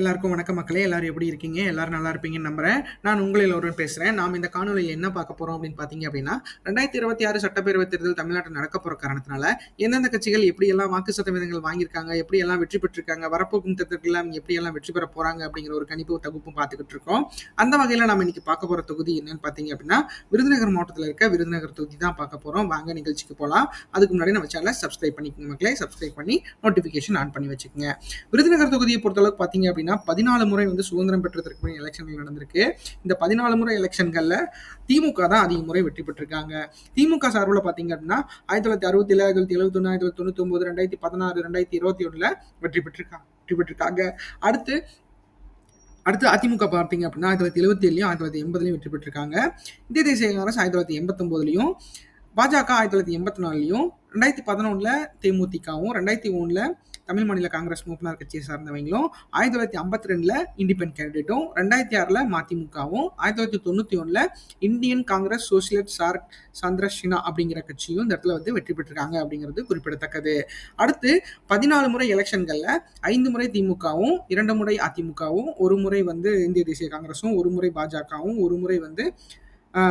எல்லாருக்கும் வணக்கம் மக்களே எல்லாரும் எப்படி இருக்கீங்க? எல்லாரும் நல்லா இருப்பீங்கன்னு நம்புறேன். நான் உங்களில் ஒருவன் பேசுறேன். நாம் இந்த காணொலியில் என்ன பார்க்க போறோம் அப்படின்னு பார்த்தீங்க அப்படின்னா ரெண்டாயிரத்தி இருபத்தி ஆறு சட்டப்பேரவை தேர்தல் தமிழ்நாட்டில் நடக்க போற காரணத்தினால எந்தெந்த கட்சிகள் எப்படி எல்லாம் வாக்கு சதவீதங்கள் வாங்கியிருக்காங்க எப்படி எல்லாம் வெற்றி பெற்றிருக்காங்க வரப்போகும் தேர்தலில் அவங்க எப்படி எல்லாம் வெற்றி பெற போறாங்க அப்படிங்கிற ஒரு கணிப்பு தொகுப்பும் பார்த்துக்கிட்டு இருக்கோம். அந்த வகையில் நம்ம இன்னைக்கு பார்க்க போற தொகுதி என்னன்னு பார்த்தீங்க அப்படின்னா விருதுநகர் மாவட்டத்தில் இருக்க விருதுநகர் தொகுதி தான் பார்க்க போறோம். வாங்க நிகழ்ச்சிக்கு போகலாம் அதுக்கு முன்னாடி நம்ம சேனலை சப்ஸ்கிரைப் பண்ணிக்கோங்க மக்களே. சப்ஸ்கிரைப் பண்ணி நோட்டிஃபிகேஷன் ஆன் பண்ணி வச்சுக்கோங்க. விருதுநகர் தொகுதியை பொறுத்தளவுக்கு பார்த்தீங்க அப்படின்னா பதினாலு முறை வந்து சுதந்திரம் பெற்றதற்கு எலெக்ஷன்கள் நடந்திருக்கு. இந்த பதினாலு முறை எலெக்ஷன்களில் திமுக தான் அதிக முறை வெற்றி பெற்றிருக்காங்க. திமுக சார்பில் பார்த்தீங்க அப்படின்னா ஆயிரத்தி தொள்ளாயிரத்தி அறுபத்தி ஏழு ஆயிரத்தி தொள்ளாயிரத்தி ஆயிரத்தி தொள்ளாயிரத்தி தொண்ணூத்தி ஒன்பது ரெண்டாயிரத்தி பதினாறு ரெண்டாயிரத்தி இருபத்தி ஒன்றில் வெற்றி பெற்றிருக்காங்க வெற்றி பெற்றிருக்காங்க. அடுத்து அடுத்து அதிமுக பார்த்தீங்க அப்படின்னா ஆயிரத்தி தொள்ளாயிரத்தி எழுபத்தேழுலையும் ஆயிரத்தி தொள்ளாயிரத்தி எண்பதுலையும் வெற்றி பெற்றிருக்காங்க. இந்திய தேசிய காங்கிரஸ் ஆயிரத்தி தொள்ளாயிரத்தி எண்பத்தொம்போதுலையும் பாஜக ஆயிரத்தி தொள்ளாயிரத்தி எண்பத்தி நாலுலையும் ரெண்டாயிரத்தி பதினொன்றில் தேமுதிகவும் ரெண்டாயிரத்தி ஒன்றில் தமிழ் மாநில காங்கிரஸ் மூப்பனார் கட்சியை சார்ந்தவங்களும் ஆயிரத்தி தொள்ளாயிரத்தி ஐம்பத்தி ரெண்டுல இண்டிபெண்ட் கேண்டிடேட்டும் ரெண்டாயிரத்தி ஆறில் மதிமுகவும் ஆயிரத்தி தொள்ளாயிரத்தி தொண்ணூற்றி ஒன்றில் Indian Congress socialist Sarat Chandra Sinha அப்படிங்கிற கட்சியும் இந்த இடத்துல வந்து வெற்றி பெற்றிருக்காங்க அப்படிங்கிறது குறிப்பிடத்தக்கது. அடுத்து பதினாலு முறை எலெக்ஷன்களில் ஐந்து முறை திமுகவும் இரண்டு முறை அதிமுகவும் ஒரு முறை வந்து இந்திய தேசிய காங்கிரஸும் ஒரு முறை பாஜகவும் ஒரு முறை வந்து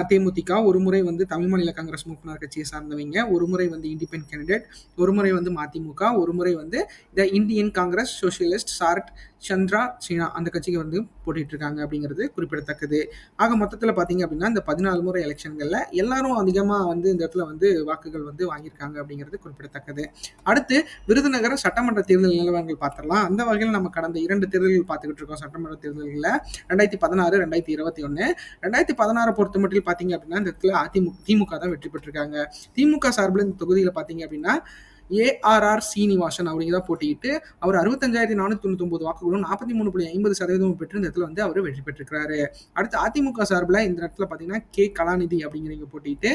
தேமுதிக ஒரு முறை வந்து தமிழ் மாநில காங்கிரஸ் மூப்பினார் கட்சியை சார்ந்தவங்க ஒரு முறை வந்து இண்டிபெண்ட் கேண்டிடேட் ஒரு முறை வந்து மதிமுக ஒரு முறை வந்து the Indian Congress socialist Sarat Chandra Sinha அந்த கட்சிக்கு வந்து போட்டிட்டு இருக்காங்க அப்படிங்கிறது குறிப்பிடத்தக்கது. ஆக மொத்தத்தில் பார்த்தீங்க அப்படின்னா இந்த பதினாலு முறை எலெக்ஷன்களில் எல்லாரும் அதிகமாக வந்து இந்த இடத்துல வந்து வாக்குகள் வந்து வாங்கியிருக்காங்க அப்படிங்கிறது குறிப்பிடத்தக்கது. அடுத்து விருதுநகர் சட்டமன்ற தேர்தல் நிலவரங்கள் பார்த்துடலாம். அந்த வகையில் நம்ம கடந்த இரண்டு தேர்தல்கள் பார்த்துக்கிட்டு இருக்கோம். சட்டமன்ற தேர்தல்களில் ரெண்டாயிரத்தி பதினாறு ரெண்டாயிரத்தி இருபத்தி ஒன்று ரெண்டாயிரத்தி பதினாறு பொறுத்த மட்டும் பார்த்தீங்க அப்படின்னா இந்த இடத்துல அதிமுக திமுக தான் வெற்றி பெற்றிருக்காங்க. திமுக சார்பில் இந்த தொகுதியில் பார்த்தீங்க அப்படின்னா ஏஆர்ஆர் சீனிவாசன் அப்படிங்கிறத போட்டிட்டு அவர் அறுபத்தஞ்சாயிரத்தி நானூற்றி தொண்ணூத்தொம்பது வாக்குகளும் நாற்பத்தி மூணு புள்ளி ஐம்பது சதவீதம் பெற்று இந்த இடத்துல வந்து அவர் வெற்றி பெற்றிருக்கிறாரு. அடுத்து அதிமுக சார்பில் இந்த இடத்துல பார்த்தீங்கன்னா கே கலாநிதி அப்படிங்கிறவங்க போட்டிட்டு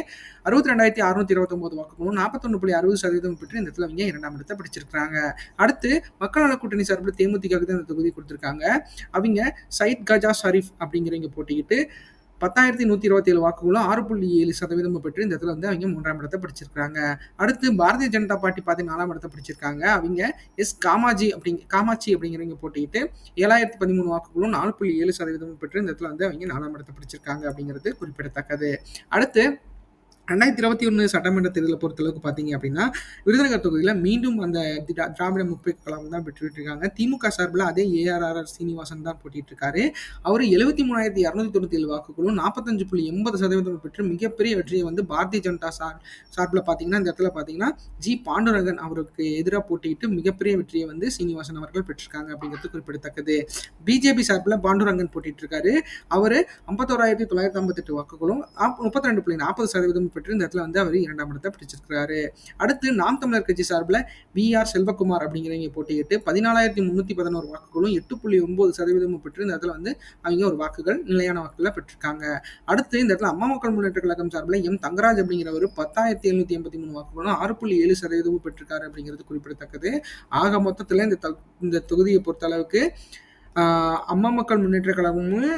அறுபத்தி ரெண்டாயிரத்தி அறுநூத்தி இருபத்தொம்பது வாக்குகளும் நாற்பத்தொன்று புள்ளி அறுபது சதவீதம் பெற்று இந்த இடத்துல அவங்க இரண்டாம் இடத்தை பிடிச்சிருக்காங்க அடுத்து மக்கள் நல கூட்டணி சார்பில் தேமுதிக தான் இந்த தொகுதி கொடுத்துருக்காங்க. அவங்க சயித் கஜா ஷரீஃப் அப்படிங்கிறவங்க போட்டிக்கிட்டு பத்தாயிரத்தி நூற்றி இருபத்தி ஏழு வாக்குகளும் ஆறு புள்ளி ஏழு சதவீதம் பெற்று இந்த இடத்துல வந்து அவங்க மூன்றாம் இடத்தை பிடிச்சிருக்காங்க அடுத்து பாரதிய ஜனதா பார்ட்டி பார்த்து நாலாம் இடத்தை பிடிச்சிருக்காங்க. அவங்க எஸ் காமாஜி அப்படிங்க காமாட்சி அப்படிங்கிறவங்க போட்டிக்கிட்டு ஏழாயிரத்தி பதிமூணு வாக்குகளும் நாலு புள்ளி ஏழு சதவீதம் பெற்று இந்த இடத்துல வந்து அவங்க நாலாம் இடத்தை பிடிச்சிருக்காங்க அப்படிங்கிறது குறிப்பிடத்தக்கது. அடுத்து ரெண்டாயிரத்தி இருபத்தி ஒன்று சட்டமன்ற தேர்தலை பொறுத்தளவுக்கு பார்த்தீங்க அப்படின்னா விருதுநகர் தொகுதியில் மீண்டும் அந்த திராவிட முற்போக்கு கழகம் தான் பெற்று இருக்காங்க திமுக சார்பில் அதே ஏஆர்ஆர் சீனிவாசன் தான் போட்டிட்டு இருக்காரு அவர் எழுபத்தி மூணாயிரத்தி இரநூத்தி தொண்ணூத்தி ஏழு வாக்குகளும் நாற்பத்தஞ்சு புள்ளி எண்பது சதவீதம் பெற்று மிகப்பெரிய வெற்றியை வந்து பாரதிய ஜனதா சார் சார்பில் பார்த்தீங்கன்னா இந்த இடத்துல பார்த்தீங்கன்னா ஜி பாண்டுரங்கன் அவருக்கு எதிராக போட்டியிட்டு மிகப்பெரிய வெற்றியை வந்து சீனிவாசன் அவர்கள் பெற்றிருக்காங்க அப்படிங்கிறது குறிப்பிடத்தக்கது. பிஜேபி சார்பில் பாண்டுரங்கன் போட்டிட்டு இருக்காரு அவர் ஐம்பத்தோராயிரத்தி தொள்ளாயிரத்தி ஐம்பத்தெட்டு வாக்குகளும் முப்பத்தி ரெண்டு புள்ளி நாற்பது சதவீதம் பெற்று இந்த இடத்துல வந்து அவர் இரண்டாம் இடத்தை பிடிச்சிருக்கிறாரு. அடுத்து நாம் தமிழர் கட்சி சார்பில் வி ஆர் செல்வகுமார் அப்படிங்கிறவங்க போட்டியிட்டு பதினாலாயிரத்தி முந்நூற்றி பதினோரு வாக்குகளும் எட்டு புள்ளி ஒன்பது சதவீதமும் பெற்று இந்த இடத்துல வந்து அவங்க ஒரு வாக்குகள் நிலையான வாக்குகளை பெற்றிருக்காங்க. அடுத்து இந்த இடத்துல அம்மா மக்கள் முன்னேற்ற கழகம் சார்பில் எம் தங்கராஜ் அப்படிங்கிறவர் பத்தாயிரத்தி எழுநூத்தி எண்பத்தி மூணு வாக்குகளும் ஆறு புள்ளி ஏழு சதவீதமும் பெற்றிருக்காரு அப்படிங்கிறது குறிப்பிடத்தக்கது. ஆக மொத்தத்தில் இந்த இந்த தொகுதியை பொறுத்த அளவுக்கு அம்மா மக்கள் முன்னேற்ற கழகமும்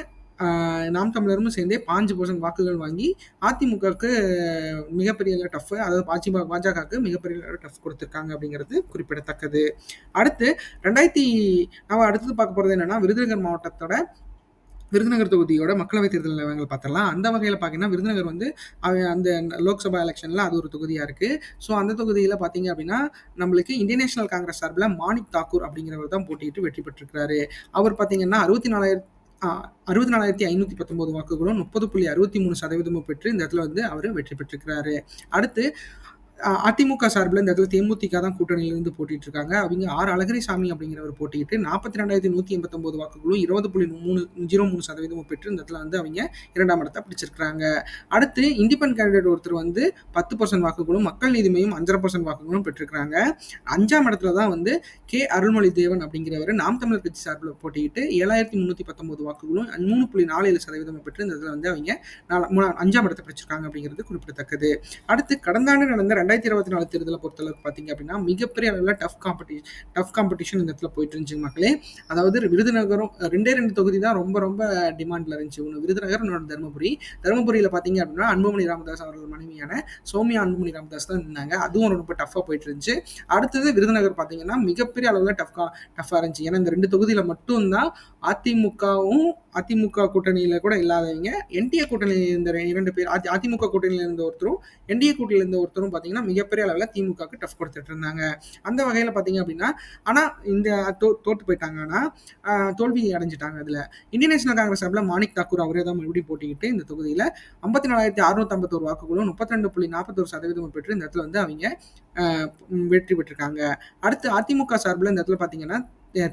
நாம் தமிழரும் சேர்ந்தே பாஞ்சு பர்சன்ட் வாக்குகள் வாங்கி அதிமுகவுக்கு மிகப்பெரிய டஃப் அதாவது பாஜி பாஜகவுக்கு மிகப்பெரிய டஃப் கொடுத்துருக்காங்க அப்படிங்கிறது குறிப்பிடத்தக்கது. அடுத்து ரெண்டாயிரத்தி நம்ம அடுத்தது பார்க்க போகிறது என்னன்னா விருதுநகர் மாவட்டத்தோட விருதுநகர் தொகுதியோட மக்களவைத் தேர்தல் நிலவரங்கள் பார்த்தலாம் அந்த வகையில் பார்த்தீங்கன்னா விருதுநகர் வந்து அந்த லோக்சபா எலெக்ஷனில் அது ஒரு தொகுதியாக இருக்குது ஸோ அந்த தொகுதியில் பார்த்தீங்க அப்படின்னா நம்மளுக்கு இந்தியன் நேஷனல் காங்கிரஸ் சார்பில் மாணிக் தாக்கூர் அப்படிங்கிறவர் தான் போட்டியிட்டு வெற்றி பெற்றிருக்கிறாரு. அவர் பார்த்தீங்கன்னா அறுபத்தி நாலாயிரத்தி அறுபத்தி நாலாயிரத்தி ஐநூற்றி பத்தொம்போது வாக்குகளும் முப்பது புள்ளி அறுபத்தி மூணு சதவீதமும் பெற்று இந்த இடத்துல வந்து அவர் வெற்றி பெற்றிருக்கிறாரு. அடுத்து அதிமுக சார்பில் இந்த இடத்துல தேமுதிக தான் கூட்டணியிலிருந்து போட்டிட்டு இருக்காங்க அவங்க ஆர் அழகிரிசாமி அப்படிங்கிறவர் போட்டிட்டு நாற்பத்தி ரெண்டாயிரத்தி நூற்றி எண்பத்தொம்போது வாக்குகளும் இருபது புள்ளி மூணு ஜீரோ மூணு சதவீதமும் பெற்று இந்த இடத்துல வந்து அவங்க இரண்டாம் இடத்தை பிடிச்சிருக்கிறாங்க. அடுத்து இண்டிபெண்ட் கேண்டிடேட் ஒருத்தர் வந்து பத்து பர்சன்ட் வாக்குகளும் மக்கள் நீதி மையம் அஞ்சரை பர்சன்ட் வாக்குகளும் பெற்றிருக்கிறாங்க. அஞ்சாம் இடத்துல தான் வந்து கே அருள்மொழி தேவன் அப்படிங்கிறவர் நாம் தமிழர் கட்சி சார்பில் போட்டிட்டு ஏழாயிரத்தி முந்நூற்றி பத்தொம்போது வாக்குகளும் மூணு புள்ளி நாலு ஏழு சதவீதமும் பெற்று இந்த இடத்துல வந்து அவங்க நாலு அஞ்சாம் இடத்தை பிடிச்சிருக்காங்க அப்படிங்கிறது குறிப்பிடத்தக்கது. அடுத்து கடந்த ஆண்டு நடந்த ரெண்டாயிரத்தி ரெண்டாயிரத்தி இருபத்தி நாலு தேர்தலை பொறுத்தளவுக்கு பார்த்தீங்க அப்படின்னா மிகப்பெரிய அளவில் டஃப் காம்படிஷன் டஃப் காம்படிஷன் இந்த இடத்துல போயிட்டு இருந்துச்சு மக்களே. அதாவது விருதுநகரும் ரெண்டே ரெண்டு தொகுதி தான் ரொம்ப ரொம்ப டிமாண்டில் இருந்துச்சு. ஒன்று விருதுநகர் இன்னொன்று தருமபுரி. தருமபுரியில் பார்த்தீங்க அப்படின்னா அன்புமணி ராமதாஸ் அவர்கள் மனைவியான சோமியா அன்புமணி ராமதாஸ் தான் இருந்தாங்க. அதுவும் ரொம்ப டஃப்பாக போயிட்டு இருந்துச்சு. அடுத்தது விருதுநகர் பார்த்தீங்கன்னா மிகப்பெரிய அளவில் டஃப் டஃப்பாக இருந்துச்சு. ஏன்னா இந்த ரெண்டு தொகுதியில் மட்டும்தான் அதிமுகவும் அதிமுக கூட்டணியில் கூட இல்லாதவங்க என்டிஏ கூட்டணியில் இருந்த இரண்டு பேர் அதி அதிமுக கூட்டணியில் இருந்த ஒருத்தரும் என்டிஏ கூட்டணியில இருந்த ஒருத்தரும் பார்த்தீங்கன்னா மிகப்பெரிய அளவில் திமுகவுக்கு டஃப் கொடுத்துட்டு இருந்தாங்க. அந்த வகையில் பார்த்தீங்க அப்படின்னா ஆனால் இந்த தோ தோற்று போயிட்டாங்கன்னா தோல்வி அடைஞ்சிட்டாங்க அதில். இந்தியன் நேஷனல் காங்கிரஸ் சார்பில் மாணிக் தாக்கூர் அவரே தான் மறுபடியும் போட்டிக்கிட்டு இந்த தொகுதியில் ஐம்பத்தி நாலாயிரத்தி அறுநூத்தம்பத்தோரு வாக்குகளும் முப்பத்தி ரெண்டு புள்ளி நாற்பத்தோரு சதவீதம் பெற்று இந்த இடத்துல வந்து அவங்க வெற்றி பெற்றிருக்காங்க. அடுத்து அதிமுக சார்பில் இந்த இடத்துல பார்த்தீங்கன்னா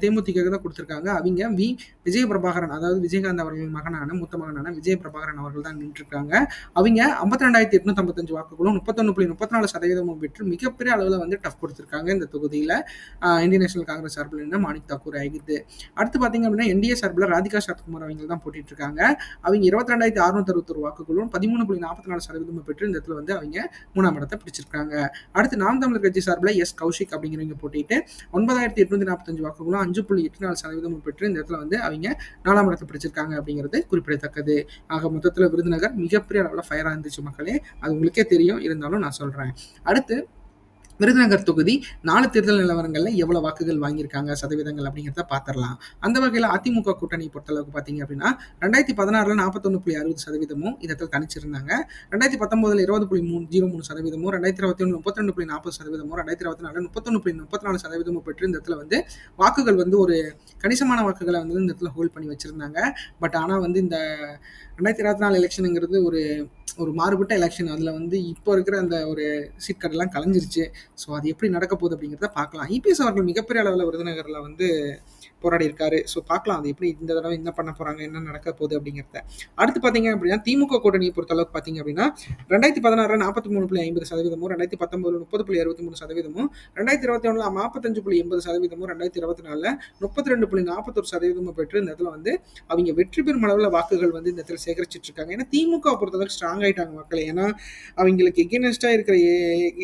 தேமுதிக தான் கொடுத்துருக்காங்க. அவங்க வி விஜய பிரபாகரன் அதாவது விஜயகாந்த் அவர்களின் மகனான மூத்த மகனான விஜய பிரபாகரன் அவர்கள் தான் நின்றுருக்காங்க. அவங்க ஐம்பத்தி ரெண்டாயிரத்தி எட்நூத்தி ஐம்பத்தஞ்சு வாக்குகளும் முப்பத்தொன்னு புள்ளி முப்பத்தி நாலு சதவீதமும் பெற்று மிகப்பெரிய அளவில் வந்து டஃப் கொடுத்துருக்காங்க இந்த தொகுதியில். இந்தியன் நேஷனல் காங்கிரஸ் சார்பில் இருந்து மாணிக் தாக்கூர் ஆகிது அடுத்து பார்த்தீங்க அப்படின்னா என்டிஏ சார்பில் ராதிகா சரத்குமார் அவங்க தான் போட்டிட்டு இருக்காங்க அவங்க இருபத்தி ரெண்டாயிரத்தி அறுநூத்தி அறுபத்தொரு வாக்குகளும் பதிமூணு புள்ளி நாற்பத்தி நாலு சதவீதமும் பெற்று இந்த இடத்துல வந்து அவங்க மூணாம் இடத்தை பிடிச்சிருக்காங்க. அடுத்து நாம் தமிழர் கட்சி சார்பில் எஸ் கௌஷிக் அப்படிங்கிறவங்க போட்டிட்டு ஒன்பதாயிரத்தி எட்நூத்தி நாற்பத்தஞ்சு வாக்குகளும் மூலம் அஞ்சு புள்ளி எட்டு நாலு சதவீதமும் பெற்று இந்த இடத்துல வந்து அவங்க நாலாம் இடத்தை பிடிச்சிருக்காங்க அப்படிங்கிறது குறிப்பிடத்தக்கது. ஆக மொத்தத்தில் விருதுநகர் மிகப்பெரிய அளவில் ஃபயராக இருந்துச்சு மக்களே. அது உங்களுக்கே தெரியும். இருந்தாலும் நான் சொல்கிறேன் அடுத்து விருதுநகர் தொகுதி நாலு தேர்தல் நிலவரங்களில் எவ்வளோ வாக்குகள் வாங்கியிருக்காங்க சதவீதங்கள் அப்படிங்கிறத பார்த்துடலாம் அந்த வகையில் அதிமுக கூட்டணி பொறுத்தளவுக்கு பார்த்தீங்க அப்படின்னா ரெண்டாயிரத்தி பதினாறில் நாற்பத்தொன்று புள்ளி அறுபது சதவீதமும் இதில் தனிச்சிருந்தாங்க ரெண்டாயிரத்தி பத்தொன்பதில் இருபது புள்ளி மூணு ஜீரோ மூணு சதவீதமும் ரெண்டாயிரத்தி இருபத்தி ஒன்று முப்பத்தி ரெண்டு புள்ளி நாற்பது சதவீதமும் ரெண்டாயிரத்தி இருபத்தி நாலு முப்பத்தொன்று புள்ளி முப்பத்தி நாலு சதவீதமும் பெற்று இந்த இடத்துல வந்து வாக்குகள் வந்து ஒரு கணிசமான வாக்குகளை வந்து இந்த இடத்துல ஹோல்ட் பண்ணி வச்சிருந்தாங்க. பட் ஆனால் வந்து இந்த ரெண்டாயிரத்தி இருபத்தி நாலு எலெக்ஷனுங்கிறது ஒரு ஒரு மாறுபட்ட எலெக்ஷன் அதில் வந்து இப்போ இருக்கிற அந்த ஒரு சீட்கார்டெல்லாம் கலைஞ்சிருச்சு. ஸோ அது எப்படி நடக்க போகுது அப்படிங்கிறத பார்க்கலாம். இபிஎஸ் அவர்கள் மிகப்பெரிய அளவில் விருதுநகரில் வந்து போராடி இருக்காரு ஸோ பார்க்கலாம். அது எப்படி இந்த தடவை என்ன பண்ண போகிறாங்க என்ன நடக்க போகுது அப்படிங்கிறத. அடுத்து பார்த்தீங்க அப்படின்னா திமுக கூட்டணியை பொறுத்தளவுக்கு பார்த்தீங்க அப்படின்னா ரெண்டாயிரத்தி பதினாறு நாற்பத்தி மூணு புள்ளி ஐம்பது சதவீதமும் ரெண்டாயிரத்தி பத்தொம்பது முப்பது புள்ளி அறுபத்தி மூணு சதவீதமும் ரெண்டாயிரத்தி இருபத்தி ஒன்றில் நாற்பத்தஞ்சு புள்ளி எண்பது சதவீதமும் ரெண்டாயிரத்தி இருபத்தி நாலில் முப்பத்தி ரெண்டு புள்ளி நாற்பத்தொரு சதவீதமும் பெற்று இந்த இடத்துல வந்து அவங்க வெற்றி பெறும் அளவில் வாக்குகள் வந்து இந்த இடத்துல சேகரிச்சிட்டு இருக்காங்க. ஏன்னா திமுக பொறுத்தளவுக்கு ஸ்ட்ராங் ஆயிட்டாங்க மக்கள். ஏன்னா அவங்களுக்கு எகெனஸ்டாக இருக்கிற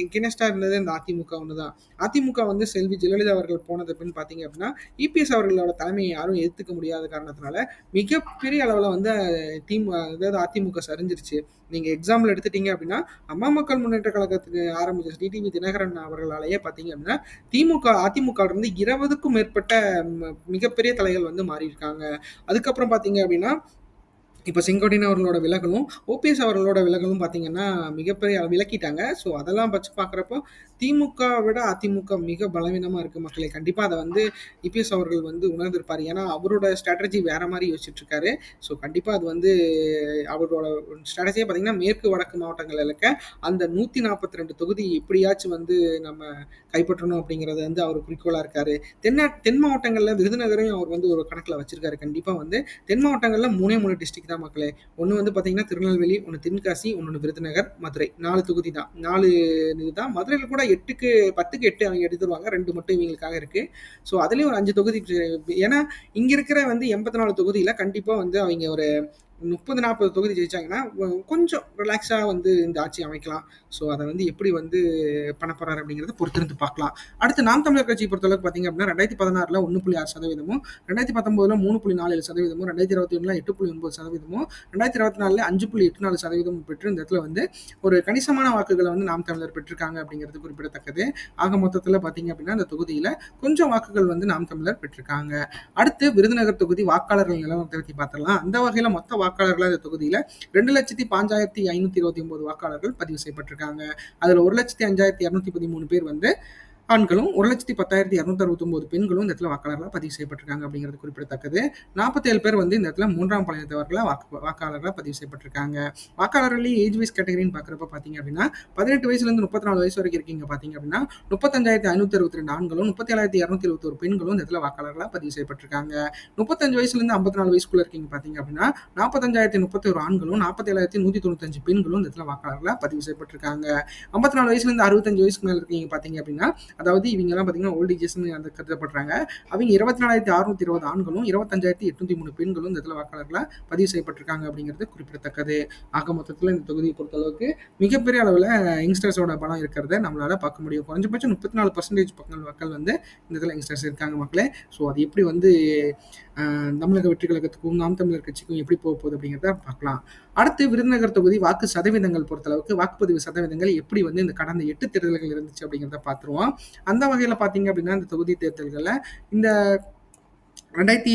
எகெனஸ்டாக இருந்தது இந்த அதிமுக ஒன்று தான் அதிமுக வந்து செல்வி ஜெயலலிதா அவர்கள் போனது அப்படின்னு பார்த்தீங்க அப்படின்னா இபிஎஸ் அவர்களோட தலைமையை யாரும் எதிர்த்துக்க முடியாத காரணத்தினால மிகப்பெரிய அளவில் வந்து திமு அதாவது அதிமுக சரிஞ்சிருச்சு. நீங்கள் எக்ஸாம்பிள் எடுத்துட்டீங்க அப்படின்னா அம்மா மக்கள் முன்னேற்ற கழகத்துக்கு ஆரம்பிச்ச டிடிவி தினகரன் அவர்களாலேயே பார்த்தீங்க அப்படின்னா திமுக அதிமுக இருந்து இருபதுக்கும் மேற்பட்ட மிகப்பெரிய தலைகள் வந்து மாறி இருக்காங்க அதுக்கப்புறம் பார்த்தீங்க அப்படின்னா இப்போ செங்கோட்டையன் அவர்களோட விலகலும் ஓபிஎஸ் அவர்களோட விலகலும் பார்த்தீங்கன்னா மிகப்பெரிய விலக்கிட்டாங்க. ஸோ அதெல்லாம் வச்சு பார்க்குறப்போ திமுக விட அதிமுக மிக பலவீனமாக இருக்குது மக்களை. கண்டிப்பாக அதை வந்து இபிஎஸ் அவர்கள் வந்து உணர்ந்திருப்பார். ஏன்னா அவரோட ஸ்ட்ராட்டஜி வேற மாதிரி யோசிச்சுட்ருக்காரு ஸோ கண்டிப்பாக அது வந்து அவரோட ஸ்ட்ராட்டஜியே பார்த்தீங்கன்னா மேற்கு வடக்கு மாவட்டங்களில் இருக்க அந்த நூற்றி நாற்பத்தி ரெண்டு தொகுதி எப்படியாச்சும் வந்து நம்ம கைப்பற்றணும் அப்படிங்கிறது வந்து அவர் குறிக்கோளாக இருக்காரு. தென்ன தென் மாவட்டங்களில் விருதுநகரையும் அவர் வந்து ஒரு கணக்கில் வச்சுருக்காரு. கண்டிப்பாக வந்து தென் மாவட்டங்களில் மூணே மூணு டிஸ்ட்ரிக் தான் மக்களே. ஒன்று வந்து பார்த்தீங்கன்னா திருநெல்வேலி ஒன்று தென்காசி ஒன்று விருதுநகர் மதுரை. நாலு தொகுதி தான். நாலு இதுதான் மதுரையில் கூட எட்டுக்கு பத்துக்கு எட்டு அவங்க எடுத்துருவாங்க ரெண்டு மட்டும் இவங்களுக்காக இருக்கு. ஸோ அதுலேயும் ஒரு அஞ்சு தொகுதி ஏன்னா இங்கே இருக்கிற வந்து எண்பத்தி நாலு தொகுதியில் கண்டிப்பாக வந்து அவங்க ஒரு முப்பது நாற்பது தொகுதி ஜெயிச்சாங்கன்னா கொஞ்சம் ரிலாக்ஸாக வந்து இந்த ஆட்சி அமைக்கலாம். ஸோ அதை வந்து எப்படி வந்து பண்ண போறாரு அப்படிங்கிறத பொறுத்திருந்து பார்க்கலாம். அடுத்து நாம் தமிழர் கட்சி பொறுத்தளவுக்கு பார்த்தீங்க அப்படின்னா ரெண்டாயிரத்தி பதினாறில் ஒன்று புள்ளி ஆறு சதவீதமும் ரெண்டாயிரத்தி பத்தொம்போதில் மூணு புள்ளி நாலு ஏழு சதவீதமும் ரெண்டாயிரத்தி இருபத்தி ஒன்றில் எட்டு புள்ளி ஒன்பது சதவீதமும் ரெண்டாயிரத்தி இருபத்தி நாலில் அஞ்சு புள்ளி எட்டு நாலு சதவீதமும் பெற்று இந்த இடத்துல வந்து ஒரு கணிசமான வாக்குகளை வந்து நாம் தமிழர் பெற்றிருக்காங்க அப்படிங்கிறது குறிப்பிடத்தக்கது. ஆக மொத்தத்தில் பார்த்தீங்க அப்படின்னா அந்த தொகுதியில் கொஞ்சம் வாக்குகள் வந்து நாம் தமிழர் பெற்றிருக்காங்க. அடுத்து விருதுநகர் தொகுதி வாக்காளர்கள் நிலவரத்தை பற்றி பார்த்துடலாம். அந்த வகையில் மொத்த வாக்காளர்கள் அந்த தொகுதியில் ரெண்டு லட்சத்தி பாஞ்சாயிரத்தி ஐநூற்றி இருபத்தி ஒன்பது வாக்காளர்கள் பதிவு செய்யப்பட்டிருக்காங்க. இருக்காங்க. அதில் ஒரு லட்சத்தி அஞ்சாயிரத்தி இரநூத்தி பதிமூணு பேர் வந்து ஆண்களும் ஒரு லட்சத்தி பத்தாயிரத்தி இரநூத்தி அறுபத்தொம்போது பெண்களும் இந்த இடத்துல வாக்காளர்களாக பதிவு செய்யப்பட்டிருக்காங்க அப்படிங்கிறது குறிப்பிடத்தக்கது. நாற்பத்தேழு பேர் வந்து இந்த இடத்துல மூன்றாம் பாலினத்தவர்களாக வாக்கு வாக்காளர்களாக பதிவு செய்யப்பட்டிருக்காங்க. வாக்காளர்களையும் ஏஜ் வைஸ் கேட்டகரின்னு பார்க்குறப்ப பார்த்தீங்க அப்படின்னா பதினெட்டு வயசுலேருந்து முப்பத்தி நாலு வயசு வரைக்கும் இருக்கீங்க பார்த்தீங்க அப்படின்னா முப்பத்தஞ்சாயிரத்தி ஐநூற்றி அறுபத்தி ரெண்டு ஆண்களும் முப்பத்தி ஏழாயிரத்தி இரநூத்தி இருபத்தி ஒரு பெண்களும் இந்த இடத்துல வாக்காளர்களாக பதிவு செய்யப்பட்டிருக்காங்க. முப்பத்தஞ்சு வயசுலேருந்து ஐம்பத்தி நாலு வயசுக்குள்ள இருக்கீங்க பார்த்தீங்க அப்படின்னா நாற்பத்தஞ்சாயிரத்தி முப்பத்தி ஒரு ஆண்களும் நாற்பத்தி ஏழாயிரத்தி நூற்றி தொண்ணூத்தஞ்சு பெண்களும் இந்த இடத்துல வாக்காளர்களாக பதிவு செய்யப்பட்டிருக்காங்க. ஐம்பத்தி நாலு வயசுலேருந்து அறுபத்தஞ்சு வயசுக்கு மேலே இருக்கீங்க பார்த்தீங்க அப்படின்னா அதாவது இவங்கெல்லாம் பார்த்தீங்கன்னா ஓல்டேஜஸ்னு அந்த கருதப்படுறாங்க. அவங்க இருபத்தி நாலாயிரத்தி அறுநூத்தி இருபது ஆண்களும் இருபத்தஞ்சாயிரத்தி எட்நூத்தி மூணு பெண்களும் இந்த இடத்துல வாக்காளர்களாக பதிவு செய்யப்பட்டிருக்காங்க அப்படிங்கிறது குறிப்பிடத்தக்கது. ஆக மொத்தத்தில் இந்த தொகுதியை பொறுத்தளவுக்கு மிகப்பெரிய அளவில் யங்ஸ்டர்ஸோட பலம் இருக்கிறத நம்மளால பார்க்க முடியும். குறைஞ்சபட்சம் முப்பத்தி நாலு பர்சன்டேஜ் பக்கங்கள் மக்கள் வந்து இந்த இதில் யங்ஸ்டர்ஸ் இருக்காங்க மக்களே. ஸோ அது எப்படி வந்து தமிழக வெற்றி கழகத்துக்கும் நாம் தமிழர் கட்சிக்கும் எப்படி போக போகுது அப்படிங்கிறத பார்க்கலாம். அடுத்து விருதுநகர் தொகுதி வாக்கு சதவீதங்கள் பொறுத்தளவுக்கு வாக்குப்பதிவு சதவீதங்கள் எப்படி வந்து இந்த கடந்த எட்டு தேர்தல்கள் இருந்துச்சு அப்படிங்கிறத பார்த்துருவோம். அந்த வகையில் பார்த்தீங்க அப்படின்னா இந்த தொகுதி தேர்தல்களில் இந்த ரெண்டாயிரத்தி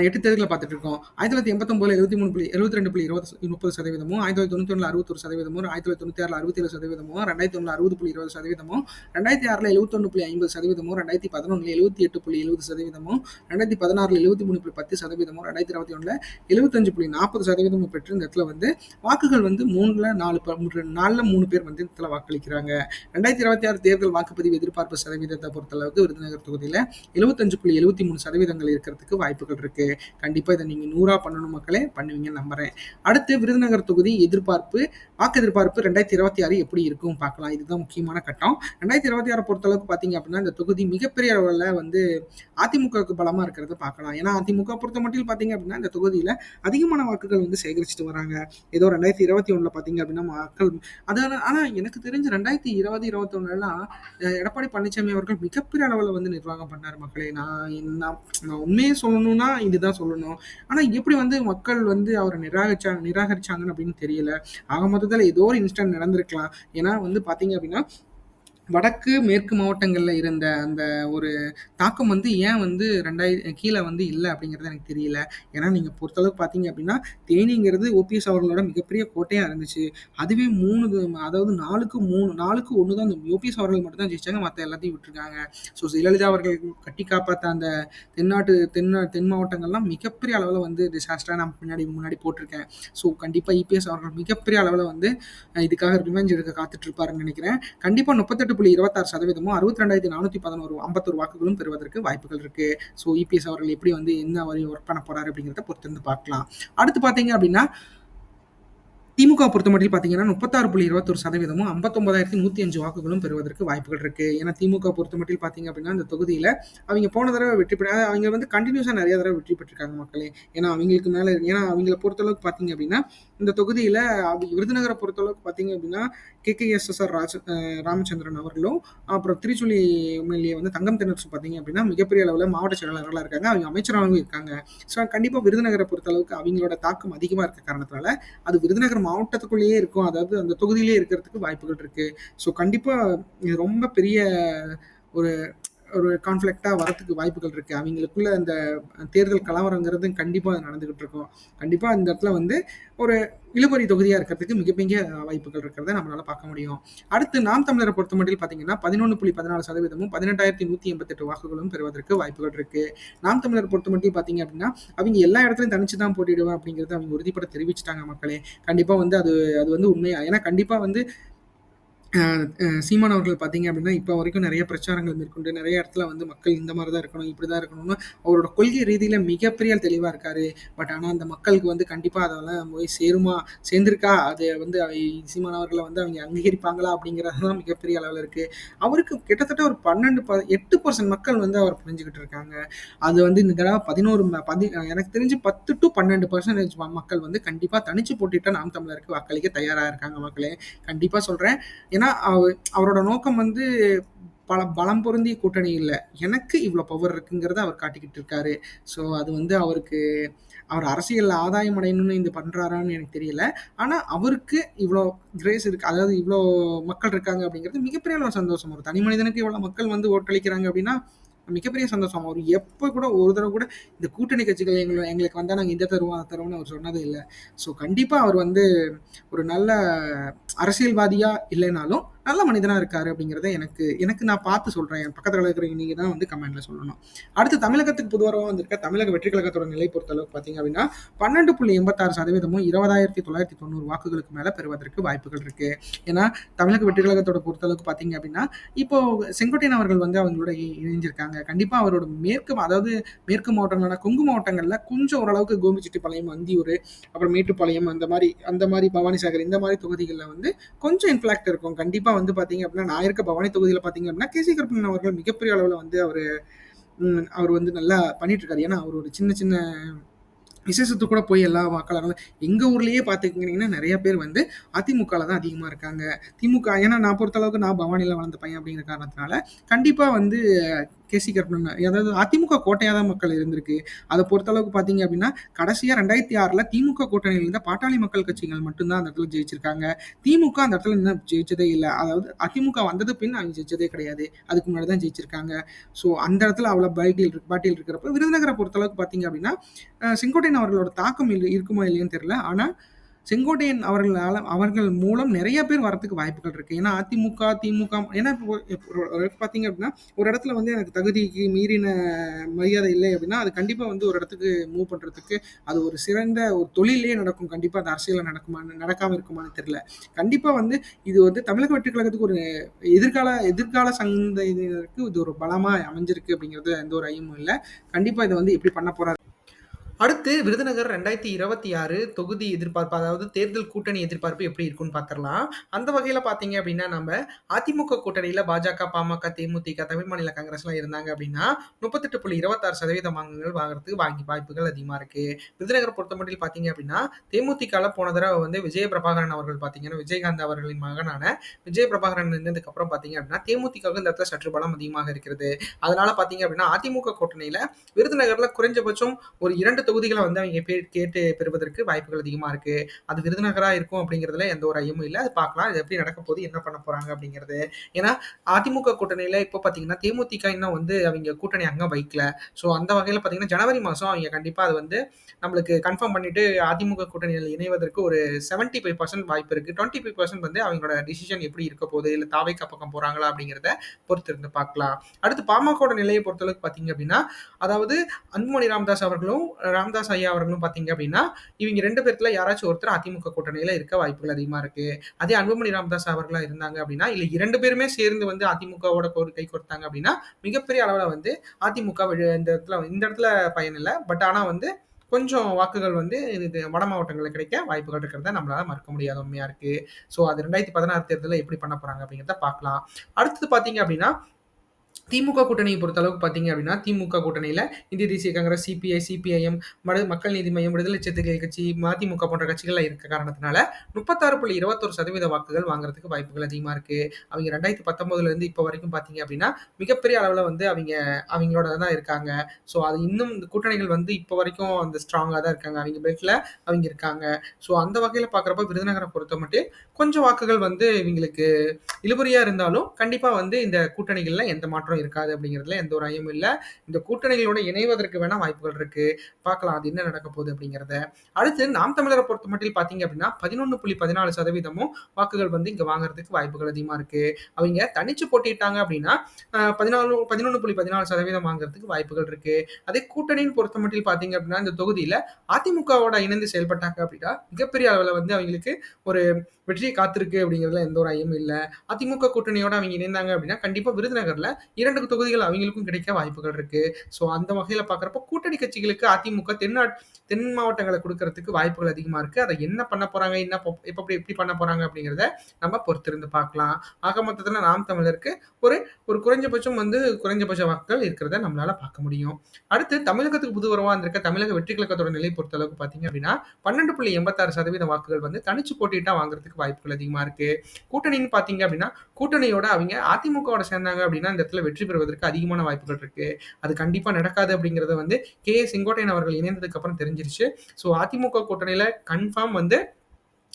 எட்டு தேர்தலில் பார்த்துட்டு இருக்கோம் ஆயிரத்தி தொள்ளாயிரத்தி எண்பத்தொம்பதுல எழுபத்தி மூணு புள்ளி எழுபத்தி ரெண்டு புள்ளி இருபது முப்பது சதவீதமும் ஆயிரத்தி தொள்ளாயிரத்தி தொண்ணூற்றி ஒன்றில் அறுபத்தொரு சதவீதமும் ஆயிரத்தி தொள்ளாயிரத்தி தொண்ணூற்றி ஆறில் அறுபத்தேழு சதவீதமும் ரெண்டாயிரத்தி ஒன்று அறுபது புள்ளி இருபது சதவீதமும் ரெண்டாயிரத்தி ஆறில் எழுபத்தொன்று புள்ளி ஐம்பது சதவீதமும் ரெண்டாயிரத்தி பதினொன்றில் எழுபத்தி எட்டு புள்ளி எழுபது சதவீதமும் ரெண்டாயிரத்தி பதினாறில் எழுபத்தி மூணு புள்ளி பத்து சதவீதமும் ரெண்டாயிரத்தி இருபத்தி ஒன்றில் எழுபத்தஞ்சு புள்ளி நாற்பது சதவீதமும் பெற்று இந்த இடத்துல வந்து வாக்குகள் வந்து மூணில் நாலு ப- மூன்று- மூணு பேர் வந்து இடத்துல வாக்களிக்கிறாங்க. ரெண்டாயிரத்தி இருபத்தி ஆறு தேர்தல் வாக்குப்பதிவு எதிர்பார்ப்பு சதவீதத்தை பொறுத்தளவுக்கு விருதுநகர் தொகுதியில் எழுபத்தஞ்சு புள்ளி எழுபத்தி மூணு சதவீதங்கள் இருக்கிறதுக்கு வாய்ப்புகள் இருக்கு. கண்டிப்பா இதை நீங்க நூறா பண்ணணும் மக்களே. பண்ணுவீங்கன்னு நம்புறேன். அடுத்து விருதுநகர் தொகுதி எதிர்பார்ப்பு வாக்கு எதிர்பார்ப்பு ரெண்டாயிரத்தி இருபத்தி ஆறு எப்படி இருக்கும் பார்க்கலாம். இதுதான் முக்கியமான கட்டம். ரெண்டாயிரத்தி இருபத்தி ஆறு பொறுத்தளவுக்கு பார்த்தீங்க அப்படின்னா இந்த தொகுதி மிகப்பெரிய அளவில் வந்து அதிமுகவுக்கு பலமா இருக்கிறத பார்க்கலாம். ஏன்னா அதிமுக பொறுத்த மட்டும் பார்த்தீங்க அப்படின்னா இந்த தொகுதியில அதிகமான வாக்குகள் வந்து சேகரிச்சுட்டு வராங்க. ஏதோ ரெண்டாயிரத்தி இருபத்தி ஒண்ணுல பார்த்தீங்க அப்படின்னா மக்கள் அதான் ஆனா எனக்கு தெரிஞ்சு ரெண்டாயிரத்தி இருபது இருபத்தி ஒண்ணுலாம் எடப்பாடி பழனிசாமி அவர்கள் மிகப்பெரிய அளவில் வந்து நிர்வாகம் பண்ணார் மக்களே. நான் நான் நான் உண்மையை சொல்லணும்னா இதுதான் சொல்லணும். ஆனா எப்படி வந்து மக்கள் வந்து அவரை நிராகரிச்சாங்க நிராகரிச்சாங்கன்னு அப்படின்னு தெரியல. ஆக மொத்தத்தில் ஏதோ ஒரு இன்ஸ்டன்ட் நடந்திருக்கலாம். ஏன்னா வந்து பாத்தீங்க அப்படின்னா வடக்கு மேற்கு மாவட்டங்களில் இருந்த அந்த ஒரு தாக்கம் வந்து ஏன் வந்து ரெண்டாயிரம் கீழே வந்து இல்லை அப்படிங்கிறது எனக்கு தெரியல. ஏன்னா நீங்கள் பொறுத்தளவுக்கு பார்த்தீங்க அப்படின்னா தேனிங்கிறது ஓபிஎஸ் அவர்களோட மிகப்பெரிய கோட்டையாக இருந்துச்சு. அதுவே மூணு அதாவது நாலுக்கு மூணு நாலுக்கு ஒன்று தான் இந்த ஓபிஎஸ் அவர்கள் மட்டும் தான் ஜெயிச்சாங்க. மற்ற எல்லாத்தையும் விட்டுருக்காங்க. ஸோ ஜெயலலிதா அவர்கள் கட்டி காப்பாற்ற அந்த தென்னாட்டு தென் தென் மாவட்டங்கள்லாம் மிகப்பெரிய அளவில் வந்து டிசாஸ்டராக நான் முன்னாடி முன்னாடி போட்டிருக்கேன். ஸோ கண்டிப்பாக இபிஎஸ் அவர்கள் மிகப்பெரிய அளவில் வந்து இதுக்காக ரிவெஞ்ச் எடுக்க காத்துட்ருப்பாருன்னு நினைக்கிறேன். கண்டிப்பாக முப்பத்தெட்டு புள்ளி இருபத்தாறு சதவீதமும் அறுபத்தி ரெண்டாயிரத்தி நானூற்றி பதினோரு ஐம்பத்தொரு வாக்குகளும் பெறுவதற்கு வாய்ப்புகள் இருக்கு. ஸோ இபிஎஸ் அவர்கள் எப்படி வந்து என்ன வரையும் ஒர்க் பண்ண போறாரு அப்படிங்கிறத பொறுத்திருந்து பார்க்கலாம். அடுத்து பார்த்தீங்க அப்படின்னா திமுக பொறுத்த மட்டும் பார்த்தீங்கன்னா முப்பத்தாறு புள்ளி இருபத்தொரு சதவீதமும் ஐம்பத்தொன்பதாயிரத்தி நூற்றி அஞ்சு வாக்குகளும் பெறுவதற்கு வாய்ப்புகள் இருக்கு. ஏன்னா திமுக பொறுத்த மட்டும் பார்த்தீங்க அப்படின்னா அந்த தொகுதியில் அவங்க போன தடவை வெற்றி பெற அவங்க வந்து கண்டினியூஸாக நிறைய தடவை வெற்றி பெற்றிருக்காங்க மக்களே. ஏன்னா அவங்களுக்கு மேலே ஏன்னா அவங்கள பொறுத்தளவுக்கு பார்த்தீங்க அப்படின்னா இந்த தொகுதியில் விருதுநகரை பொறுத்தளவுக்கு பார்த்தீங்க அப்படின்னா கே கேகேஎஸ்எஸ்ஆர் ராஜ ராமச்சந்திரன் அவர்களும் அப்புறம் திருச்சுழி எம்எல்ஏ வந்து தங்கம் தென்னரசு பார்த்தீங்க அப்படின்னா மிகப்பெரிய அளவில் மாவட்ட செயலாளர்களாக இருக்காங்க. அவங்க அமைச்சராகவும் இருக்காங்க. ஸோ கண்டிப்பாக விருதுநகரை பொறுத்த அளவுக்கு அவங்களோட தாக்கம் அதிகமாக இருக்க காரணத்தினால அது விருதுநகர் மாவட்டத்துக்குள்ளேயே இருக்கும். அதாவது அந்த தொகுதியிலே இருக்கிறதுக்கு வாய்ப்புகள் இருக்குது ஸோ கண்டிப்பாக ரொம்ப பெரிய ஒரு ஒரு கான்ஃப்ளிக்டாக வரத்துக்கு வாய்ப்புகள் இருக்குது அவங்களுக்குள்ள அந்த தேர்தல் கலவரங்கிறது கண்டிப்பாக நடந்துக்கிட்டு இருக்கும். கண்டிப்பாக இந்த இடத்துல வந்து ஒரு இழுபறி தொகுதியாக இருக்கிறதுக்கு மிகப்பெரிய வாய்ப்புகள் இருக்கிறத நம்மளால் பார்க்க முடியும். அடுத்து நாம் தமிழரை பொறுத்த மட்டும் பார்த்தீங்கன்னா பதினொன்று புள்ளி பதினாலு சதவீதமும் பதினெட்டாயிரத்தி நூற்றி எண்பத்தெட்டு வாக்குகளும் பெறுவதற்கு வாய்ப்புகள் இருக்குது நாம் தமிழர் பொறுத்த மட்டும் பார்த்தீங்க அப்படின்னா அவங்க எல்லா இடத்துலையும் தனிச்சு தான் போட்டிடுவேன் அப்படிங்கிறது அவங்க உறுதிப்பட தெரிவிச்சிட்டாங்க மக்களே. கண்டிப்பாக வந்து அது அது வந்து உண்மையாக ஏன்னா கண்டிப்பாக வந்து சீமான் அவர்கள் பார்த்தீங்க அப்படின்னா இப்போ வரைக்கும் நிறைய பிரச்சாரங்கள் மேற்கொண்டு நிறைய இடத்துல வந்து மக்கள் இந்த மாதிரி தான் இருக்கணும் இப்படி தான் இருக்கணும்னு அவரோட கொள்கை ரீதியில் மிகப்பெரிய தெளிவாக இருக்காரு. பட் ஆனால் அந்த மக்களுக்கு வந்து கண்டிப்பாக அதெல்லாம் போய் சேருமா சேர்ந்திருக்கா? அது வந்து சீமான் அவர்களை வந்து அவங்க அங்கீகரிப்பாங்களா அப்படிங்கிறது தான் மிகப்பெரிய அளவில் இருக்குது அவருக்கு கிட்டத்தட்ட ஒரு பன்னெண்டு ப எட்டு பர்சன்ட் மக்கள் வந்து அவர் புரிஞ்சுக்கிட்டு இருக்காங்க. அது வந்து இந்த தடவை பதினோரு பதி எனக்கு தெரிஞ்சு பத்து டு பன்னெண்டு பர்சன்டேஜ் மக்கள் வந்து கண்டிப்பாக தனிச்சு போட்டிட்ட நாம் தமிழருக்கு வாக்களிக்க தயாராக இருக்காங்க மக்களே. கண்டிப்பாக சொல்கிறேன் ஏன்னா அவ- அவரோட நோக்கம் வந்து பல பலம் பொருந்திய கூட்டணி இல்லை. எனக்கு இவ்வளோ பவர் இருக்குங்கிறத அவர் காட்டிக்கிட்டு இருக்காரு. ஸோ அது வந்து அவருக்கு அவர் அரசியல் ஆதாயம் அடையணும்னு இது பண்ணுறாரான்னு எனக்கு தெரியல. ஆனால் அவருக்கு இவ்வளோ கிரேஸ் இருக்குது அதாவது இவ்வளோ மக்கள் இருக்காங்க அப்படிங்கிறது மிகப்பெரிய அளவு சந்தோஷம். ஒரு தனி மனிதனுக்கு இவ்வளோ மக்கள் வந்து ஓட்டளிக்கிறாங்க அப்படின்னா மிகப்பெரிய சந்தோஷம். அவர் எப்போ கூட ஒரு தடவை கூட இந்த கூட்டணி கட்சிகள் எங்களை எங்களுக்கு வந்தால் நாங்கள் இந்த தருவோம் அதை தருவோம்னு அவர் சொன்னதே இல்லை. ஸோ கண்டிப்பாக அவர் வந்து ஒரு நல்ல அரசியல்வாதியாக இல்லைனாலும் நல்ல மனிதனாக இருக்காரு அப்படிங்கிறத எனக்கு எனக்கு நான் பார்த்து சொல்கிறேன் என் பக்கத்தில் இருக்கிறவங்க நீங்கள் தான் வந்து கமெண்டில் சொல்லணும். அடுத்து தமிழகத்துக்கு புதுவரவா வந்திருக்க தமிழக வெற்றி கழகத்தோட நிலை பொறுத்த அளவுக்கு அப்படின்னா பன்னெண்டு புள்ளி எண்பத்தாறு சதவீதமும் இருபதாயிரத்தி தொள்ளாயிரத்தி தொண்ணூறு வாக்குகளுக்கு மேலே பெறுவதற்கு வாய்ப்புகள் இருக்குது ஏன்னா தமிழக வெற்றி கழகத்தோட பொறுத்த அளவுக்கு அப்படின்னா இப்போ செங்கோட்டையன் அவர்கள் வந்து அவங்களோட இ- இணைஞ்சிருக்காங்க. கண்டிப்பாக அவரோட மேற்கு அதாவது மேற்கு மாவட்டங்களான கொங்கு மாவட்டங்களில் கொஞ்சம் ஓரளவுக்கு கோபிச்செட்டிப்பாளையம் அந்தியூர் அப்புறம் மேட்டுப்பாளையம் அந்த மாதிரி அந்த மாதிரி பவானிசாகர் இந்த மாதிரி தொகுதிகளில் வந்து கொஞ்சம் இன்ஃபிளாக்ட் இருக்கும். கண்டிப்பாக வந்து பார்த்தீங்க அப்படின்னா நான் இருக்க பவானி தொகுதியில் பார்த்தீங்க அப்படின்னா கேசி கருப்பண்ணன் அவர்கள் மிகப்பெரிய அளவில் வந்து அவர் அவர் வந்து நல்லா பண்ணிட்டு இருக்காரு ஏன்னா அவர் ஒரு சின்ன சின்ன விசேஷத்துக்கு கூட போய் எல்லா மக்களும் எங்கள் ஊர்லேயே பார்த்துக்கிங்கன்னா நிறைய பேர் வந்து அதிமுகவில் தான் அதிகமாக இருக்காங்க. திமுக ஏன்னா நான் பொறுத்தளவுக்கு நான் பவானியில் வளர்ந்த பையன் அப்படிங்கிற காரணத்தினால கண்டிப்பாக வந்து கேசி கருப்பணன் அதாவது அதிமுக கோட்டையாக தான் மக்கள் இருந்திருக்கு. அதை பொறுத்தளவுக்கு பார்த்தீங்க அப்படின்னா கடைசியாக ரெண்டாயிரத்தி ஆறில் திமுக கூட்டணியில் இருந்த பாட்டாளி மக்கள் கட்சிகள் மட்டும்தான் அந்த இடத்துல ஜெயிச்சிருக்காங்க. திமுக அந்த இடத்துல இன்னும் ஜெயிச்சதே இல்லை. அதாவது அதிமுக வந்தது பின் அவங்க ஜெயிச்சதே கிடையாது. அதுக்கு முன்னாடி தான் ஜெயிச்சிருக்காங்க. ஸோ அந்த இடத்துல அவ்வளோ பாட்டில் இருக்கு பாட்டில் இருக்கிறப்ப விருதுநகரை பொறுத்தளவுக்கு பார்த்தீங்க அப்படின்னா செங்கோட்டையன் அவர்களோட தாக்கம் இல்லை இருக்குமா இல்லையான்னு தெரியல. ஆனால் செங்கோட்டையன் அவர்களால் அவர்கள் மூலம் நிறைய பேர் வரத்துக்கு வாய்ப்புகள் இருக்குது ஏன்னா அதிமுக திமுக ஏன்னா இப்போ பார்த்தீங்க அப்படின்னா ஒரு இடத்துல வந்து எனக்கு தகுதிக்கு மீறின மரியாதை இல்லை அப்படின்னா அது கண்டிப்பாக வந்து ஒரு இடத்துக்கு மூவ் பண்ணுறதுக்கு அது ஒரு சிறந்த ஒரு தொழிலே நடக்கும். கண்டிப்பாக அது அரசியலில் நடக்குமான்னு நடக்காமல் இருக்குமான்னு தெரியல. கண்டிப்பாக வந்து இது வந்து தமிழக வெற்றி கழகத்துக்கு ஒரு எதிர்கால எதிர்கால சந்ததியினருக்கு இது ஒரு பலமாக அமைஞ்சிருக்கு அப்படிங்கிறது எந்த ஒரு ஐயமும் இல்லை. கண்டிப்பாக இதை வந்து எப்படி பண்ண போகிறாரு அடுத்து விருதுநகர் ரெண்டாயிரத்தி இருபத்தி ஆறு தொகுதி எதிர்பார்ப்பு அதாவது தேர்தல் கூட்டணி எதிர்பார்ப்பு எப்படி இருக்குன்னு பார்த்துடலாம். அந்த வகையில் பார்த்தீங்க அப்படின்னா நம்ம அதிமுக கூட்டணியில் பாஜக பாமக தேமுதிக தமிழ் மாநில காங்கிரஸ்லாம் இருந்தாங்க அப்படின்னா முப்பத்தெட்டு புள்ளி இருபத்தாறு சதவீத வாங்குகள் வாங்குறதுக்கு வாங்கி வாய்ப்புகள் அதிகமாக இருக்குது விருதுநகர் பொறுத்த மட்டும் பார்த்தீங்க அப்படின்னா தேமுதிகால போன தடவை வந்து விஜய பிரபாகரன் அவர்கள் பார்த்தீங்கன்னா விஜயகாந்த் அவர்களின் மகனான விஜய பிரபாகரன் நின்றதுக்கப்புறம் பார்த்தீங்க அப்படின்னா தேமுதிகவுக்கு இந்த இடத்துல சற்று பலம் அதிகமாக இருக்கிறது. அதனால பார்த்தீங்க அப்படின்னா அதிமுக கூட்டணியில் விருதுநகரில் குறைஞ்சபட்சம் ஒரு இரண்டு தொகுதிகளை வந்து அவங்க கேட்டு பெறுவதற்கு வாய்ப்புகள் அதிகமாக இருக்கு. அது விருதுநகராக இருக்கும் அப்படிங்கிறதுல எந்த ஒரு ஐயமும் இல்லை. அது பார்க்கலாம். இது எப்படி நடக்க போது என்ன பண்ண போறாங்க அப்படிங்கிறது. ஏன்னா அதிமுக கூட்டணியில இப்போ பார்த்தீங்கன்னா தேமுதிக இன்னும் வந்து அவங்க கூட்டணி அங்கே வைக்கல. ஸோ அந்த வகையில் பார்த்தீங்கன்னா ஜனவரி மாதம் அவங்க கண்டிப்பாக அது வந்து நம்மளுக்கு கன்ஃபார்ம் பண்ணிட்டு அதிமுக கூட்டணியில் இணைவதற்கு ஒரு செவன்ட்டி ஃபைவ் பர்சன்ட் வாய்ப்பு இருக்கு. டுவெண்ட்டி ஃபைவ் பர்சன்ட் வந்து அவங்களோட டிசிஷன் எப்படி இருக்க போகுது இல்லை தாவைக்க பக்கம் போறாங்களா அப்படிங்கிறத பொறுத்து இருந்து பார்க்கலாம். அடுத்து பாமகோட நிலையை பொறுத்தளவுக்கு பார்த்தீங்க அப்படின்னா அதாவது அன்புமணி ராமதாஸ் அவர்களும் ராம்தாஸ் ஐயா அவர்களும் பார்த்தீங்க அப்படின்னா இவங்க ரெண்டு பேர்த்துல யாராச்சும் ஒருத்தர் அதிமுக கூட்டணியில இருக்க வாய்ப்புகள் அதிகமா இருக்கு. அதே அன்புமணி ராமதாஸ் அவர்களா இருந்தாங்க அப்படின்னா இல்ல இரண்டு பேருமே சேர்ந்து வந்து அதிமுகவோட கை கொடுத்தாங்க அப்படின்னா மிகப்பெரிய அளவில் வந்து அதிமுக இந்த இடத்துல இந்த இடத்துல பயன் இல்லை. பட் ஆனா வந்து கொஞ்சம் வாக்குகள் வந்து இது வட மாவட்டங்களில் கிடைக்க வாய்ப்புகள் இருக்கிறத நம்மளால மறுக்க முடியாத உண்மையா இருக்கு. ஸோ அது ரெண்டாயிரத்தி பதினாறு தேர்தலில் எப்படி பண்ண போறாங்க அப்படிங்கிறத பார்க்கலாம். அடுத்தது பார்த்தீங்க அப்படின்னா திமுக கூட்டணியை பொறுத்த அளவுக்கு பார்த்தீங்க அப்படின்னா திமுக கூட்டணியில் இந்திய தேசிய காங்கிரஸ் சிபிஐ சிபிஐஎம் மடு மக்கள் நீதி மையம் விடுதலை சிறுத்தைகள் கட்சி மதிமுக போன்ற கட்சிகள் இருக்க காரணத்தினால முப்பத்தாறு புள்ளி இருபத்தொரு சதவீத வாக்குகள் வாங்குறதுக்கு வாய்ப்புகள் அதிகமாக இருக்கு. அவங்க ரெண்டாயிரத்தி பத்தொன்பதுல இருந்து இப்போ வரைக்கும் பார்த்தீங்க அப்படின்னா மிகப்பெரிய அளவில் வந்து அவங்க அவங்களோட தான் இருக்காங்க. ஸோ அது இன்னும் இந்த கூட்டணிகள் வந்து இப்போ வரைக்கும் அந்த ஸ்ட்ராங்காக தான் இருக்காங்க. அவங்க பெல்ட்ல அவங்க இருக்காங்க. ஸோ அந்த வகையில் பார்க்குறப்ப விருதுநகரை பொறுத்த மட்டும் கொஞ்சம் வாக்குகள் வந்து இவங்களுக்கு இழுபறியா இருந்தாலும் கண்டிப்பாக வந்து இந்த கூட்டணிகளில் எந்த மாற்றம் மாற்றம் இருக்காது அப்படிங்கிறதுல எந்த ஒரு ஐயமும் இல்லை. இந்த கூட்டணிகளோட இணைவதற்கு வேணா வாய்ப்புகள் இருக்கு. பார்க்கலாம் அது என்ன நடக்க போகுது அப்படிங்கிறத. அடுத்து நாம் தமிழரை பொறுத்த மட்டும் பார்த்தீங்க அப்படின்னா பதினொன்று புள்ளி பதினாலு சதவீதமும் வாக்குகள் வந்து இங்கே வாங்குறதுக்கு வாய்ப்புகள் அதிகமாக இருக்கு. அவங்க தனிச்சு போட்டிட்டாங்க அப்படின்னா பதினாலு பதினொன்று புள்ளி பதினாலு சதவீதம் வாங்குறதுக்கு வாய்ப்புகள் இருக்கு. அதே கூட்டணியின் பொறுத்த மட்டும் பார்த்தீங்க அப்படின்னா இந்த தொகுதியில் அதிமுகவோட இணைந்து செயல்பட்டாங்க அப்படின்னா மிகப்பெரிய அளவில் வந்து அவங்களுக்கு ஒரு வெற்றியை காத்திருக்கு அப்படிங்கிறதுல எந்த ஒரு ஐயமும் இல்லை. அதிமுக கூட்டணியோட அவங்க இணைந்தாங்க அப்படின்னா கண்டிப்பாக விருதுநகரில் இரண்டு தொகுதிகள் அவங்களுக்கும் கிடைக்க வாய்ப்புகள் இருக்கு. ஸோ அந்த வகையில் பார்க்குறப்ப கூட்டணி கட்சிகளுக்கு அதிமுக தென்னாட் தென் மாவட்டங்களை கொடுக்கறதுக்கு வாய்ப்புகள் அதிகமாக இருக்கு. அதை என்ன பண்ண போறாங்க என்ன எப்படி எப்படி பண்ண போறாங்க அப்படிங்கிறத நம்ம பொறுத்திருந்து பார்க்கலாம் ஆக மொத்தத்தில் நாம் தமிழருக்கு ஒரு ஒரு குறைஞ்சபட்சம் வந்து குறைஞ்சபட்ச வாக்குகள் இருக்கிறத நம்மளால பார்க்க முடியும். அடுத்து தமிழகத்துக்கு புது இருந்திருக்க தமிழக வெற்றி கழகத்தோட நிலை பொறுத்த அளவுக்கு பார்த்தீங்க அப்படின்னா பன்னெண்டு புள்ளி எண்பத்தாறு சதவீத வாக்குகள் வந்து தனிச்சு போட்டிட்டா வாங்குறதுக்கு வாய்ப்புகள் அதிகமா இருக்கு. கூட்டணின்னு பார்த்தீங்க அப்படின்னா கூட்டணியோட அவங்க அதிமுகவோட சேர்ந்தாங்க அப்படின்னா இந்த இடத்துல வெற்றி பெறுவதற்கு அதிகமான வாய்ப்புகள் இருக்கு. அது கண்டிப்பா நடக்காது அப்படிங்கறத வந்து கே ஏ செங்கோட்டையன் அவர்கள் இணைந்ததுக்கு அப்புறம் தெரிஞ்சிருச்சு. ஸோ அதிமுக கூட்டணியில கன்ஃபார்ம் வந்து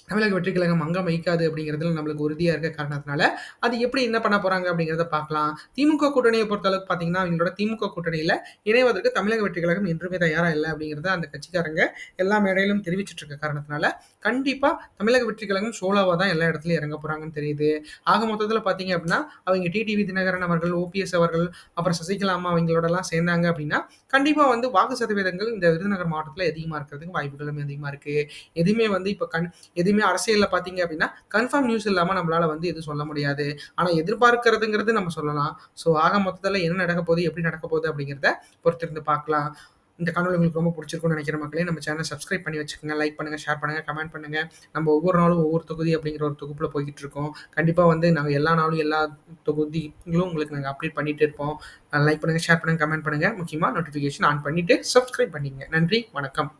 தமிழக வெற்றி கழகம் அங்கம் வைக்காது அப்படிங்கிறதுல நம்மளுக்கு உறுதியாக இருக்க காரணத்தினால அது எப்படி என்ன பண்ண போறாங்க அப்படிங்கிறத பார்க்கலாம். திமுக கூட்டணியை பொறுத்தளவுக்கு பார்த்தீங்கன்னா அவங்களோட திமுக கூட்டணியில் இணைவதற்கு தமிழக வெற்றி கழகம் என்றுமே தயாராக இல்லை அப்படிங்கிறத அந்த கட்சிக்காரங்க எல்லா மேடையிலும் தெரிவிச்சிட்டு இருக்க காரணத்தினால கண்டிப்பாக தமிழக வெற்றி கழகம் சோலோவாக தான் எல்லா இடத்துலையும் இறங்க போறாங்கன்னு தெரியுது. ஆக மொத்தத்தில் பார்த்தீங்க அப்படின்னா அவங்க டிடிவி தினகரன் அவர்கள் ஓபிஎஸ் அவர்கள் அப்புறம் சசிகலா அம்மா அவங்களோடலாம் சேர்ந்தாங்க அப்படின்னா கண்டிப்பாக வந்து வாக்கு சதவீதங்கள் இந்த விருதுநகர் மாவட்டத்தில் அதிகமாக இருக்கிறதுக்கு வாய்ப்புகளும் அதிகமாக இருக்குது எதுவுமே வந்து இப்போ கண் எது எதுவுமே அரசியலில் பார்த்தீங்க அப்படின்னா கன்ஃபார்ம் நியூஸ் இல்லாமல் நம்மளால வந்து எதுவும் சொல்ல முடியாது. ஆனால் எதிர்பார்க்கறதுங்கிறது நம்ம சொல்லலாம். ஸோ ஆக மொத்தத்தில் என்ன நடக்க போகுது எப்படி நடக்க போகுது அப்படிங்கிறத பொறுத்திருந்து பார்க்கலாம். இந்த காணொலி உங்களுக்கு ரொம்ப பிடிச்சிருக்கும்னு நினைக்கிற மக்களே நம்ம சேனல் சப்ஸ்கிரைப் பண்ணி வச்சுக்கோங்க லைக் பண்ணுங்கள் ஷேர் பண்ணுங்கள் கமெண்ட் பண்ணுங்கள் நம்ம ஒவ்வொரு நாளும் ஒவ்வொரு தொகுதி அப்படிங்கிற ஒரு தொகுப்பில் போய்கிட்டு இருக்கோம். கண்டிப்பாக வந்து நாங்கள் எல்லா நாளும் எல்லா தொகுதிகளும் உங்களுக்கு நாங்கள் அப்டேட் பண்ணிகிட்டு இருப்போம். லைக் பண்ணுங்கள் ஷேர் பண்ணுங்கள் கமெண்ட் பண்ணுங்கள் முக்கியமாக நோட்டிஃபிகேஷன் ஆன் பண்ணிவிட்டு சப்ஸ்கிரைப் பண்ணிங்க நன்றி வணக்கம்.